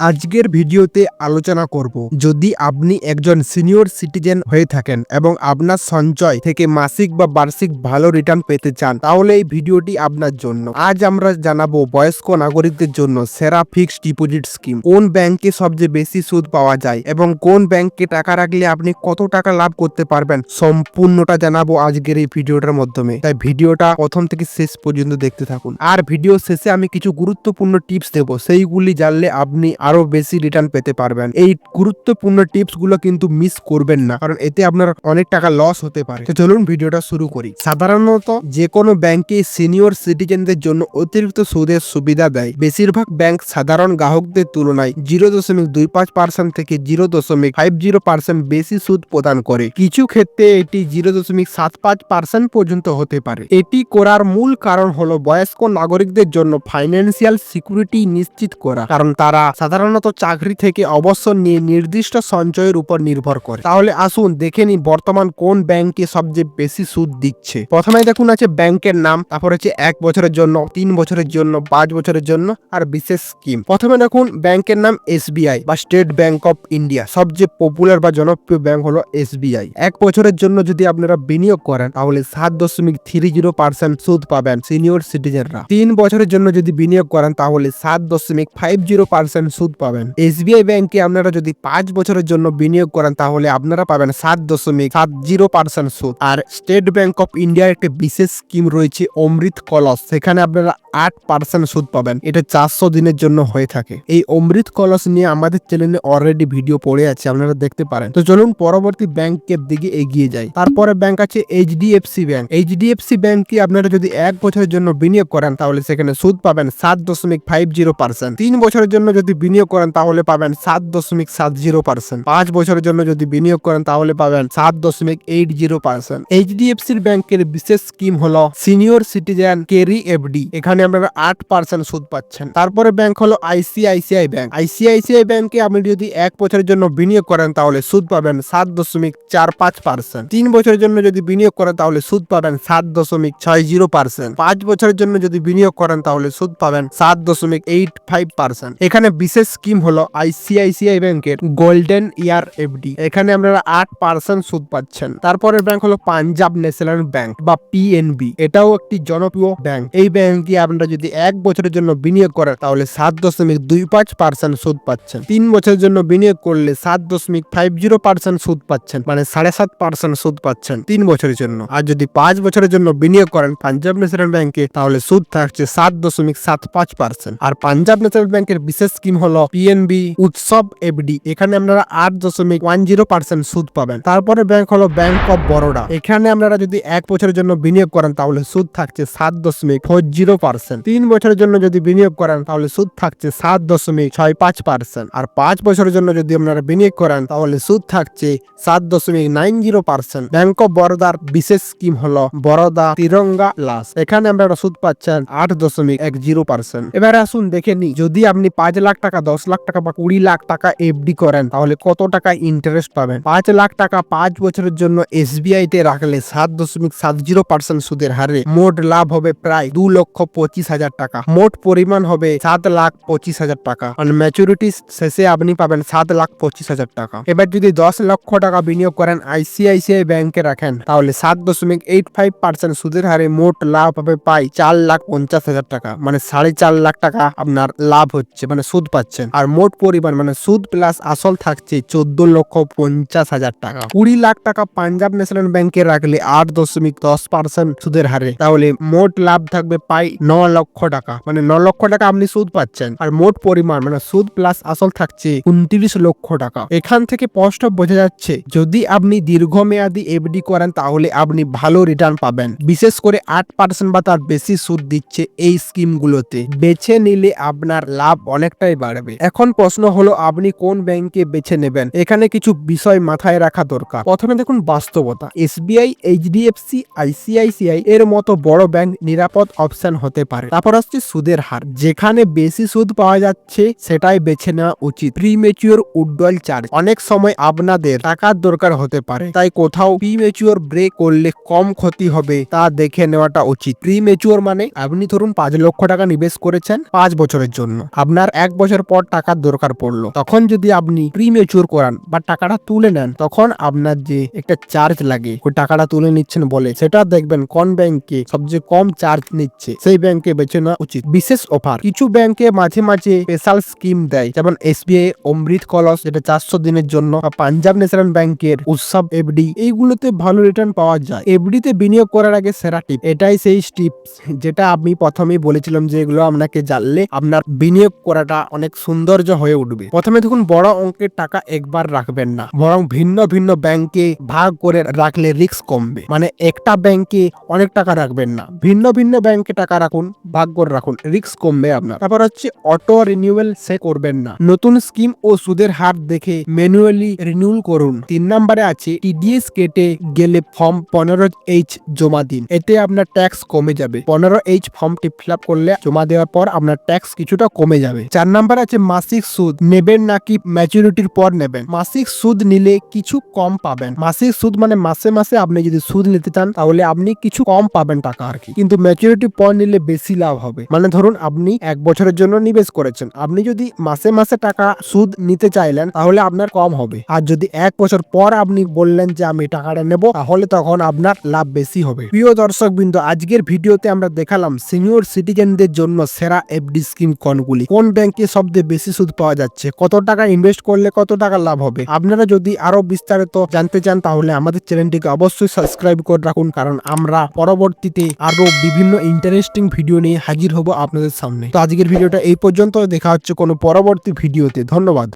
আজকের ভিডিওতে আলোচনা করব। যদি আপনি একজন সিনিয়র সিটিজেন হয়ে থাকেন এবং আপনার সঞ্চয় থেকে মাসিক বা বার্ষিক ভালো রিটার্ন পেতে চান, তাহলে এই ভিডিওটি আপনার জন্য। আজ আমরা জানাব বয়স্ক নাগরিকদের জন্য সেরা ফিক্সড ডিপোজিট স্কিম কোন ব্যাংকে সবচেয়ে বেশি সুদ পাওয়া যায় এবং কোন ব্যাংকে টাকা রাখলে আপনি কত টাকা লাভ করতে পারবেন, সম্পূর্ণটা জানাব আজকের এই ভিডিওটার মাধ্যমে। তাই ভিডিওটা প্রথম থেকে শেষ পর্যন্ত দেখতে থাকুন। আর ভিডিও শেষে আমি কিছু গুরুত্বপূর্ণ টিপস দেবো। সেইগুলি জানলে আপনি আরও বেশি রিটার্ন পেতে পারবেন। এই গুরুত্বপূর্ণ টিপসগুলো কিন্তু মিস করবেন না, কারণ এতে আপনার অনেক টাকা লস হতে পারে। তো চলুন ভিডিওটা শুরু করি। সাধারণত যে কোনো ব্যাংকে সিনিয়র সিটিজেনদের জন্য অতিরিক্ত সুদের সুবিধা দেয়। বেশিরভাগ ব্যাংক সাধারণ গ্রাহকদের তুলনায় জিরো দশমিক দুই পাঁচ পার্সেন্ট থেকে জিরো দশমিক ফাইভ জিরো পার্সেন্ট বেশি সুদ প্রদান করে। কিছু ক্ষেত্রে এটি জিরো দশমিক সাত পাঁচ পার্সেন্ট পর্যন্ত হতে পারে। এটি করার মূল কারণ হলো বয়স্ক নাগরিকদের জন্য ফাইন্যান্সিয়াল সিকিউরিটি নিশ্চিত করা, কারণ তারা সাধারণত চাকরি থেকে অবসর নিয়ে নির্দিষ্ট সঞ্চয়ের উপর নির্ভর করে। তাহলে আসুন দেখে নিন বর্তমান কোন ব্যাংকে সবচেয়ে বেশি সুদ দিচ্ছে। প্রথমে দেখুন আছে ব্যাংকের নাম, তারপর হচ্ছে এক বছরের জন্য, তিন বছরের জন্য, পাঁচ বছরের জন্য, আর বিশেষ স্কিম। প্রথমে দেখুন ব্যাংকের নাম এসবিআই বা স্টেট ব্যাংক অফ ইন্ডিয়া। সবচেয়ে পপুলার বা জনপ্রিয় ব্যাংক হলো এসবিআই। এক বছরের জন্য যদি আপনারা বিনিয়োগ করেন, তাহলে সাত দশমিক থ্রি জিরো পার্সেন্ট সুদ পাবেন সিনিয়র সিটিজেনরা। তিন বছরের জন্য যদি বিনিয়োগ করেন, তাহলে সাত দশমিক ফাইভ জিরো পার্সেন্ট সুদ পাবেন। এসবিআই ব্যাংকে আপনারা যদি পাঁচ বছরের জন্য বিনিয়োগ করেন, তাহলে আপনারা পাবেন সাত দশমিক সাত জিরো পার্সেন্ট সুদ। আর স্টেট ব্যাংক অফ ইন্ডিয়ার একটি বিশেষ স্কিম রয়েছে অমৃত কলস। সেখানে আপনারা আট পার্সেন্ট সুদ পাবেন। এটা চারশো দিনের জন্য হয়ে থাকে। এই অমৃত কলস নিয়ে আমাদের চ্যানেলে অলরেডি ভিডিও পড়ে আছে, আপনারা দেখতে পারেন। তো চলুন পরবর্তী ব্যাংকের দিকে এগিয়ে যাই। তারপরে ব্যাংক আছে এইচডিএফসি ব্যাংক। এইচডিএফসি ব্যাংকে আপনারা যদি এক বছরের জন্য বিনিয়োগ করেন, তাহলে সেখানে সুদ পাবেন সাত দশমিক ফাইভ জিরো পার্সেন্ট। তিন বছরের জন্য যদি বিনিয়োগ করেন, তাহলে পাবেন সাত দশমিক সাত জিরো পার্সেন্ট। পাঁচ বছরের জন্য যদি বিনিয়োগ করেন, তাহলে পাবেন সাত দশমিক এইট জিরো পার্সেন্ট। এইচডিএফসি ব্যাংকের বিশেষ স্কিম হলো সিনিয়র সিটিজেন কেরি এফডি এখানে আপনারা আট পার্সেন্ট সুদ পাচ্ছেন। তারপরে ব্যাংক হলো আইসিআইসিআই ব্যাংক আইসিআইসিআই ব্যাংকে আপনি যদি এক বছরের জন্য বিনিয়োগ করেন, তাহলে সুদ পাবেন সাত দশমিক চার পাঁচ পার্সেন্ট। তিন বছরের জন্য যদি বিনিয়োগ করেন, তাহলে সুদ পাবেন সাত দশমিক ছয় জিরো পার্সেন্ট। পাঁচ বছরের জন্য যদি বিনিয়োগ করেন, তাহলে সুদ পাবেন সাত দশমিক এইট ফাইভ পার্সেন্ট। এখানে বিশেষ স্কিম হলো আইসিআইসিআই ব্যাংকের গোল্ডেন ইয়ার এফডি। এখানে আপনারা আট পার্সেন্ট সুদ পাচ্ছেন। তারপরের ব্যাংক হলো পাঞ্জাব ন্যাশনাল ব্যাংক বা পিএনবি এটাও একটি জনপ্রিয় ব্যাংক। এই ব্যাংকে আপনারা যদি এক বছরের জন্য বিনিয়োগ করেন, তাহলে সাত দশমিক দুই পাঁচ পার্সেন্ট সুদ পাচ্ছেন। তিন বছরের জন্য বিনিয়োগ করলে সাত দশমিক ফাইভ জিরো পার্সেন্ট সুদ পাচ্ছেন। মানে সাড়ে সাত পার্সেন্ট সুদ পাচ্ছেন তিন বছরের জন্য। আর যদি পাঁচ বছরের জন্য বিনিয়োগ করেন পাঞ্জাব ন্যাশনাল ব্যাংকে, তাহলে সুদ থাকছে সাত দশমিক সাত পাঁচ পার্সেন্ট আর পাঞ্জাব ন্যাশনাল ব্যাংকের বিশেষ স্কিম হলো পিএনবি উৎসব এফডি এখানে আপনারা আট দশমিক ওয়ান জিরো পার্সেন্ট সুদ পাবেন। তারপরে ব্যাংক হলো ব্যাংক অফ বরোডা এখানে আপনারা যদি এক বছরের জন্য বিনিয়োগ করেন, তাহলে সুদ থাকছে সাত দশমিক ফোর জিরো পার্সেন্ট তিন বছরের জন্য যদি বিনিয়োগ করেন, তাহলে সুদ থাকছে সাত দশমিক ছয় পাঁচ পার্সেন্ট আর পাঁচ বছরের জন্য যদি আপনারা বিনিয়োগ করেন, তাহলে সুদ থাকছে সাত দশমিক nine zero percent Bank of বরোদার বিশেষ স্কিম হলো বরোদা তিরঙ্গা লাস এখানে আপনারা সুদ পাচ্ছেন আট দশমিক এক জিরো পার্সেন্ট এবারে আসুন দেখে নি যদি আপনি পাঁচ লাখ টাকা দশ লাখ টাকা বা কুড়ি লাখ টাকা এফডি করেন, তাহলে কত টাকা ইন্টারেস্ট পাবেন? পাঁচ লাখ টাকা পাঁচ বছরের জন্য এসবিআই তে রাখলে সাত দশমিক সাত জিরো পার্সেন্ট সুদের হারে মোট লাভ হবে প্রায় দু লক্ষ পঁচিশ হাজার টাকা। মোট পরিমাণ হবে সাত লাখ পঁচিশ হাজার টাকা। আর ম্যাচুরিটি শেষে আপনি পাবেন সাত লাখ পঁচিশ হাজার টাকা। এবার যদি দশ লক্ষ টাকা বিনিয়োগ করেন আইসিআইসিআই ব্যাংকে রাখেন, তাহলে সাত দশমিক এইট ফাইভ পার্সেন্ট সুদের হারে মোট লাভ হবে পাই চার লাখ পঞ্চাশ হাজার টাকা। মানে সাড়ে চার লাখ টাকা আপনার লাভ হচ্ছে মানে সুদ পাচ্ছেন আর মোট পরিমাণ মানে সুদ প্লাস আসল থাকছে চোদ্দ লক্ষ পঞ্চাশ হাজার টাকা। কুড়ি লাখ টাকা পাঞ্জাব ন্যাশনাল ব্যাংকে রাখলে আট দশমিক দশ পার্সেন্ট সুদের হারে। তাহলে মোট লাভ থাকবে পাই ন লক্ষ টাকা। মানে ন লক্ষ টাকা আপনি সুদ পাচ্ছেন। আর মোট পরিমাণ মানে সুদ প্লাস আসল থাকছে উনত্রিশ লক্ষ টাকা। এখান থেকে স্পষ্ট বোঝা যাচ্ছে, যদি আপনি দীর্ঘমেয়াদী এফডি করেন, তাহলে আপনি ভালো রিটার্ন পাবেন। বিশেষ করে আট পার্সেন্ট বা তার বেশি সুদ দিচ্ছে এই স্কিমগুলোতে বেছে নিলে আপনার লাভ অনেকটাই বাড়বে এখন প্রশ্ন হলো, আপনি কোন ব্যাংকে বেছে নেবেন? এখানে কিছু বিষয় মাথায় রাখা দরকার। প্রথমে দেখুন বাস্তবতা। এসবিআই, এইচডিএফসি, আইসিআইসিআই এর মতো বড় ব্যাংক নিরাপদ অপশন হতে পারে। তারপর আসছে সুদের হার। যেখানে বেশি সুদ পাওয়া যাচ্ছে, সেটাই বেছে নেওয়া উচিত। Premature withdrawal charge. অনেক সময় আপনাদের টাকার দরকার হতে পারে। তাই কোথাও প্রিমেচিওর ব্রেক করলে কম ক্ষতি হবে, তা দেখে নেওয়াটা উচিত। প্রিমেচিওর মানে আপনি ধরুন পাঁচ লক্ষ টাকা নিবেশ করেছেন পাঁচ বছরের জন্য। আপনার এক বছর পর টাকার দরকার পড়ল। তখন যদি আপনি প্রিমেচুর করান বা টাকাটা তুলে নেন, তখন আপনার যে একটা চার্জ লাগে, ওই টাকাটা তুলে নিচ্ছেন বলে, সেটা দেখবেন কোন ব্যাংকে সবচেয়ে কম চার্জ নিচ্ছে, সেই ব্যাংকে বেছে নেওয়া উচিত। বিশেষ অফার কিছু ব্যাংকে মাঝে মাঝে স্পেশাল স্কিম দেয়, যেমন এসবিআই অমৃত কলস, যেটা চারশো দিনের জন্য, বা পাঞ্জাব ন্যাশনাল ব্যাংকের উৎসব এফডি এইগুলোতে ভালো রিটার্ন পাওয়া যায়। এফডিতে বিনিয়োগ করার আগে সেরা টিপ এটাই সেই টিপস যেটা আমি প্রথমেই বলেছিলাম যে এগুলো আপনাকে জানলে আপনার বিনিয়োগ করাটা অনেক সৌন্দর্য হয়ে উঠবে। প্রথমে দেখুন, বড় অঙ্কের টাকা একবার রাখবেন না। বরং ভিন্ন ভিন্ন ব্যাংকে ভাগ করে রাখলে রিস্ক কমবে। মানে একটা ব্যাংকে অনেক টাকা রাখবেন না। ভিন্ন ভিন্ন ব্যাংকে টাকা রাখুন, ভাগ করে রাখুন রিস্ক কমবে আপনার। তারপর হচ্ছে অটো রিনিউয়াল সে করবেন না। নতুন স্কিম ও সুদের হার দেখে ম্যানুয়ালি রিনিউল করুন। তিন নম্বরে আছে টিডিএস কেটে গেলে ফর্ম পনেরো এইচ জমা দিন। এতে আপনার ট্যাক্স কমে যাবে। পনেরো এইচ ফর্মটি ফিল করলে জমা দেওয়ার পর আপনার ট্যাক্স কিছুটা কমে যাবে। চার নাম্বার আছে মাসিক সুদ নেবেন নাকি ম্যাচুরিটির পর নেবেন? মাসিক সুদ নিলে কিছু কম পাবেন। মাসিক সুদ মানে মাসে মাসে আপনি যদি সুদ নিতে চান, তাহলে আপনি কিছু কম পাবেন টাকা আর কি। কিন্তু ম্যাচুরিটি পর নিলে বেশি লাভ হবে। মানে ধরুন আপনি এক বছরের জন্য নিবেশ করেছেন। আপনি যদি মাসে মাসে টাকা সুদ নিতে চাইলেন, তাহলে আপনার কম হবে। আর যদি এক বছর পর আপনি বললেন যে আমি টাকাটা নেব, তাহলে তখন আপনার লাভ বেশি হবে। প্রিয় দর্শক বিন্দু আজকের ভিডিওতে আমরা দেখালাম সিনিয়র সিটিজেনদের জন্য সেরা এফডি স্কিম কোনগুলি? কোন ব্যাংকে সবচেয়ে বেশি সুদ পাওয়া যাচ্ছে। কত টাকা ইনভেস্ট করলে কত টাকা লাভ হবে? আপনারা যদি আরও বিস্তারিত জানতে চান, তাহলে আমাদের চ্যানেলটিকে অবশ্যই সাবস্ক্রাইব করে রাখুন, কারণ আমরা পরবর্তীতে আরও বিভিন্ন ইন্টারেস্টিং ভিডিও নিয়ে হাজির হব আপনাদের সামনে। তো আজকের ভিডিওটা এই পর্যন্ত। দেখা হচ্ছে কোনো পরবর্তী ভিডিওতে ধন্যবাদ।